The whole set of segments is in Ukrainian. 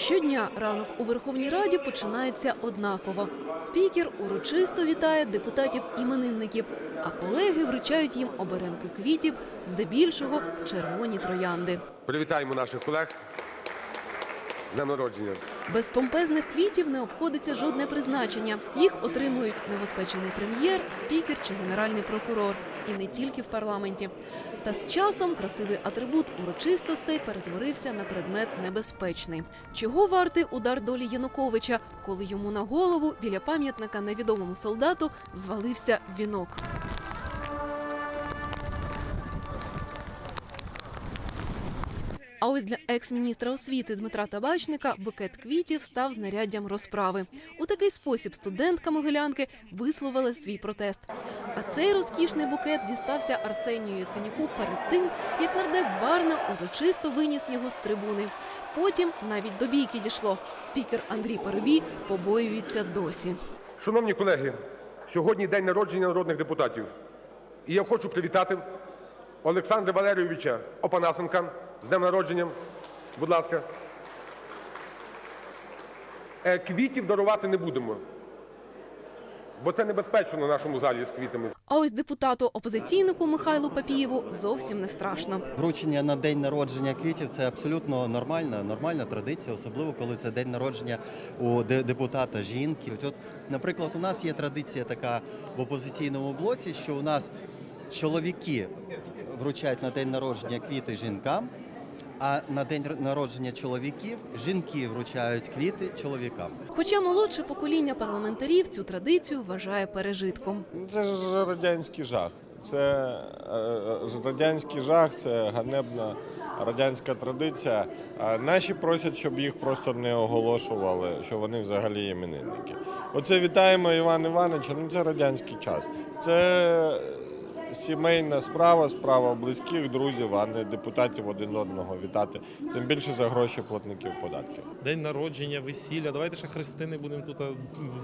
Щодня ранок у Верховній Раді починається однаково. Спікер урочисто вітає депутатів-іменинників, а колеги вручають їм оберемки квітів, здебільшого червоні троянди. Привітаємо наших колег. Днем народження. Без помпезних квітів не обходиться жодне призначення. Їх отримують новоспечений прем'єр, спікер чи генеральний прокурор. І не тільки в парламенті. Та з часом красивий атрибут урочистостей перетворився на предмет небезпечний. Чого вартий удар долі Януковича, коли йому на голову біля пам'ятника невідомому солдату звалився вінок. А ось для екс-міністра освіти Дмитра Табачника букет квітів став знаряддям розправи. У такий спосіб студентка Могилянки висловила свій протест. А цей розкішний букет дістався Арсенію Яценюку перед тим, як нардеп Барна урочисто виніс його з трибуни. Потім навіть до бійки дійшло. Спікер Андрій Парубій побоюється досі. Шановні колеги, сьогодні день народження народних депутатів. І я хочу привітати Олександра Валерійовича Опанасенка з днем народження. Будь ласка. Е, Квітів дарувати не будемо, бо це небезпечно на нашому залі з квітами. А ось депутату опозиційнику Михайлу Папієву зовсім не страшно. Вручення на день народження квітів це абсолютно нормальна, нормальна традиція, особливо коли це день народження у депутата жінки. От, наприклад, у нас є традиція така в опозиційному блоці, що у нас чоловіки вручають на день народження квіти жінкам, а на день народження чоловіків жінки вручають квіти чоловікам. Хоча молодше покоління парламентарів цю традицію вважає пережитком. Це ж радянський жах. Це е, радянський жах, це ганебна радянська традиція. Наші просять, щоб їх просто не оголошували, що вони взагалі іменинники. Оце вітаємо Івана Івановича. Ну це радянський час. Це сімейна справа, справа близьких друзів, а не депутатів один одного вітати. Тим більше за гроші платників податків. День народження, весілля. Давайте ще хрестини будемо тут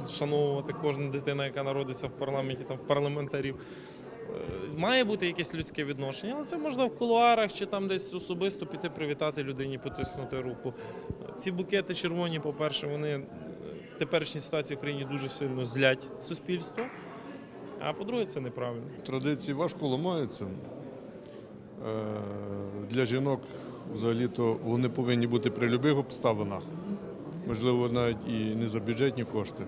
вшановувати кожна дитина, яка народиться в парламенті, там в парламентарів. Е, Має бути якесь людське відношення, але це можна в кулуарах чи там десь особисто піти привітати людині, потиснути руку. Ці букети червоні, по-перше, вони е, в теперішній ситуації в Україні дуже сильно злять суспільство. А по-друге, це неправильно. Традиції важко ламаються. Е, Для жінок взагалі-то вони повинні бути при будь-яких обставинах. Можливо, навіть і не за бюджетні кошти.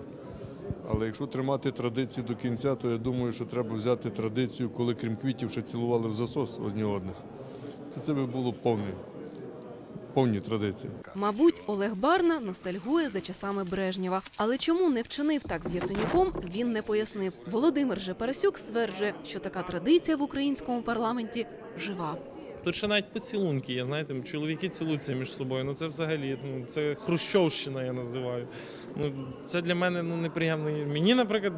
Але якщо тримати традиції до кінця, то я думаю, що треба взяти традицію, коли крім квітів ще цілували в засос одні одних. Це, це би було повні, повні традиції. Мабуть, Олег Барна ностальгує за часами Брежнєва. Але чому не вчинив так з Яценюком, він не пояснив. Володимир же Парасюк стверджує, що така традиція в українському парламенті жива. Тут ще навіть поцілунки є, знаєте, чоловіки цілуються між собою. Ну це взагалі ну, це хрущовщина, я називаю. Ну, це для мене ну, неприємно. Мені, наприклад,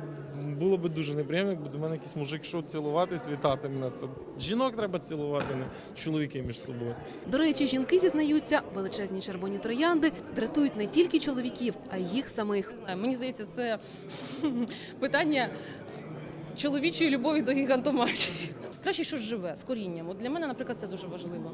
було би дуже неприємно, якби до мене якийсь мужик йшов цілуватись, вітати мене. Та жінок треба цілувати, не чоловіки між собою. До речі, жінки зізнаються, величезні червоні троянди дратують не тільки чоловіків, а й їх самих. Е, Мені здається, це питання чоловічої любові до гігантоматії. Краще щось живе з корінням. От для мене, наприклад, це дуже важливо.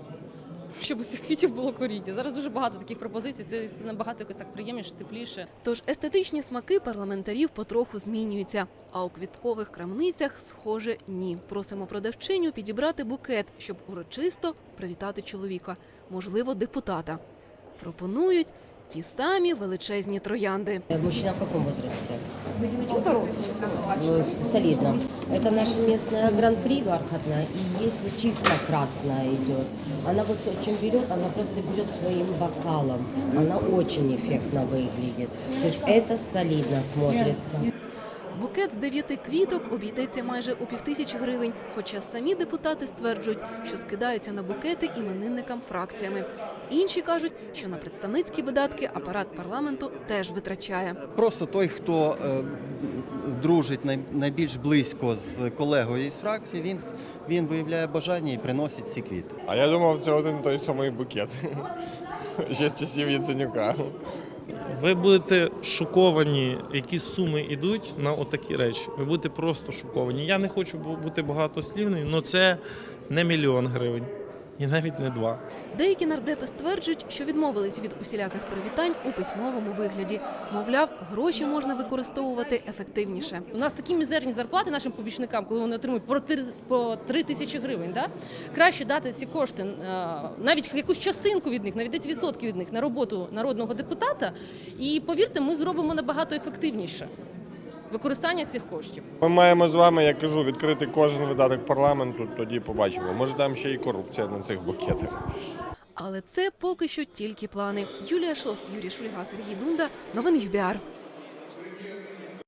Щоб у цих квітів було коріння. Зараз дуже багато таких пропозицій. Це, це набагато якось так приємніше, тепліше. Тож естетичні смаки парламентарів потроху змінюються. А у квіткових крамницях, схоже, ні. Просимо продавчиню підібрати букет, щоб урочисто привітати чоловіка, можливо, депутата. Пропонують ті самі величезні троянди. Мужчина в каком возрасте? Ну, с- солидно. Это наша местная гран-при бархатная, и если чисто красная идет, она вас очень берет, она просто берет своим бокалом. Она очень эффектно выглядит. То есть это солидно смотрится. Букет з дев'яти квіток обійдеться майже у півтисячі гривень. Хоча самі депутати стверджують, що скидаються на букети іменинникам фракціями. Інші кажуть, що на представницькі видатки апарат парламенту теж витрачає. Просто той, хто е, дружить найбільш близько з колегою із фракції, він, він виявляє бажання і приносить ці квіти. А я думав, це один той самий букет. Ще з часів Яценюка. Ви будете шоковані, які суми йдуть на отакі речі. Ви будете просто шоковані. Я не хочу бути багатослівним, але це не мільйон гривень. І навіть не два. Деякі нардепи стверджують, що відмовились від усіляких привітань у письмовому вигляді. Мовляв, гроші можна використовувати ефективніше. У нас такі мізерні зарплати нашим помічникам, коли вони отримують по три, по 3 тисячі гривень. Да? Краще дати ці кошти, е, навіть якусь частинку від них, навіть 10% від них на роботу народного депутата. І повірте, ми зробимо набагато ефективніше використання цих коштів. Ми маємо з вами, я кажу, відкрити кожен видаток парламенту, тоді побачимо. Може там ще і корупція на цих букетах. Але це поки що тільки плани. Юлія Шост, Юрій Шульга, Сергій Дунда. Новини ЮБІАР.